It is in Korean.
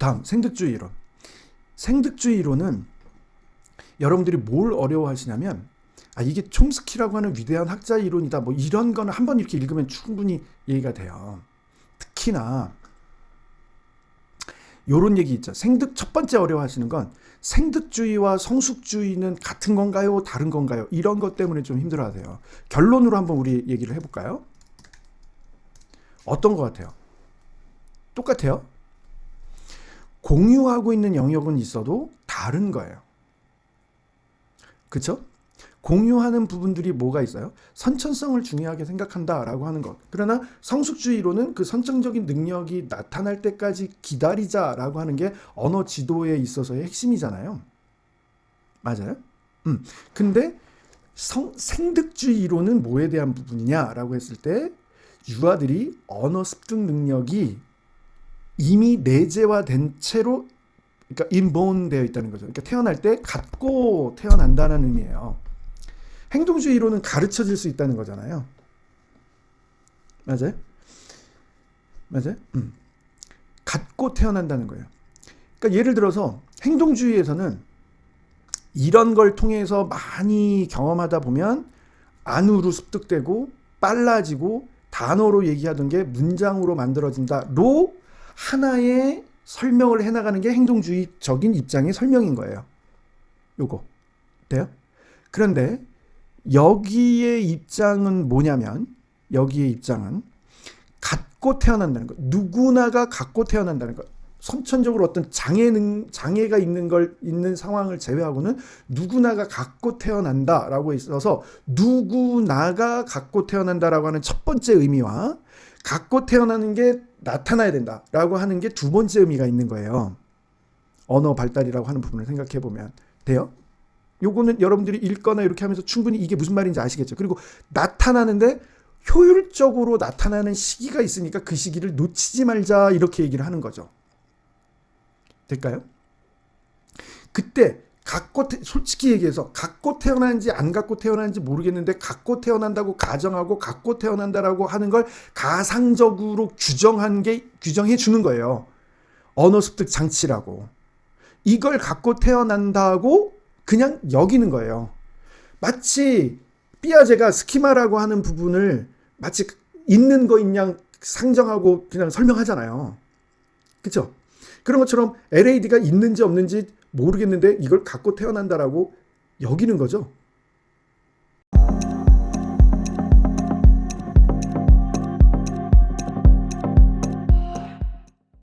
다음 생득주의 이론. 생득주의 이론은 여러분들이 뭘 어려워하시냐면 아 이게 촘스키라고 하는 위대한 학자 이론이다. 뭐 이런 거는 한번 이렇게 읽으면 충분히 이해가 돼요. 특히나 요런 얘기 있죠. 생득 첫 번째 어려워하시는 건 생득주의와 성숙주의는 같은 건가요? 다른 건가요? 이런 것 때문에 좀 힘들어하세요. 결론으로 한번 우리 얘기를 해볼까요? 어떤 것 같아요? 똑같아요? 공유하고 있는 영역은 있어도 다른 거예요. 그쵸? 공유하는 부분들이 뭐가 있어요? 선천성을 중요하게 생각한다라고 하는 것. 그러나 성숙주의로는 그 선천적인 능력이 나타날 때까지 기다리자라고 하는 게 언어 지도에 있어서의 핵심이잖아요. 맞아요? 음. 근데 성, 생득주의 이론은 뭐에 대한 부분이냐라고 했을 때 유아들이 언어 습득 능력이 이미 내재화된 채로 그러니까 인본 되어 있다는 거죠. 그러니까 태어날 때 갖고 태어난다는 의미예요. 행동주의로는 가르쳐질 수 있다는 거잖아요. 맞아요? 맞아요? 음. 갖고 태어난다는 거예요. 그러니까 예를 들어서 행동주의에서는 이런 걸 통해서 많이 경험하다 보면 안으로 습득되고 빨라지고 단어로 얘기하던 게 문장으로 만들어진다로 하나의 설명을 해나가는 게 행동주의적인 입장의 설명인 거예요. 요거. 돼요? 그런데 여기의 입장은 뭐냐면 여기의 입장은 갖고 태어난다는 거. 누구나가 갖고 태어난다는 거. 선천적으로 어떤 장애는 장애가 있는 걸 있는 상황을 제외하고는 누구나가 갖고 태어난다라고 있어서 누구나가 갖고 태어난다라고 하는 첫 번째 의미와 갖고 태어나는 게 나타나야 된다라고 하는 게 두 번째 의미가 있는 거예요. 언어 발달이라고 하는 부분을 생각해 보면 돼요. 요거는 여러분들이 읽거나 이렇게 하면서 충분히 이게 무슨 말인지 아시겠죠. 그리고 나타나는데 효율적으로 나타나는 시기가 있으니까 그 시기를 놓치지 말자 이렇게 얘기를 하는 거죠. 될까요? 그때 갖고 태, 솔직히 얘기해서 갖고 태어난지 안 갖고 태어난지 모르겠는데 갖고 태어난다고 가정하고 갖고 태어난다라고 하는 걸 가상적으로 규정한 게 규정해 주는 거예요. 언어 습득 장치라고. 이걸 갖고 태어난다고 그냥 여기는 거예요. 마치 삐아제가 스키마라고 하는 부분을 마치 있는 거인 양 상정하고 그냥 설명하잖아요. 그쵸? 그런 것처럼 LAD가 있는지 없는지 모르겠는데 이걸 갖고 태어난다라고 여기는 거죠.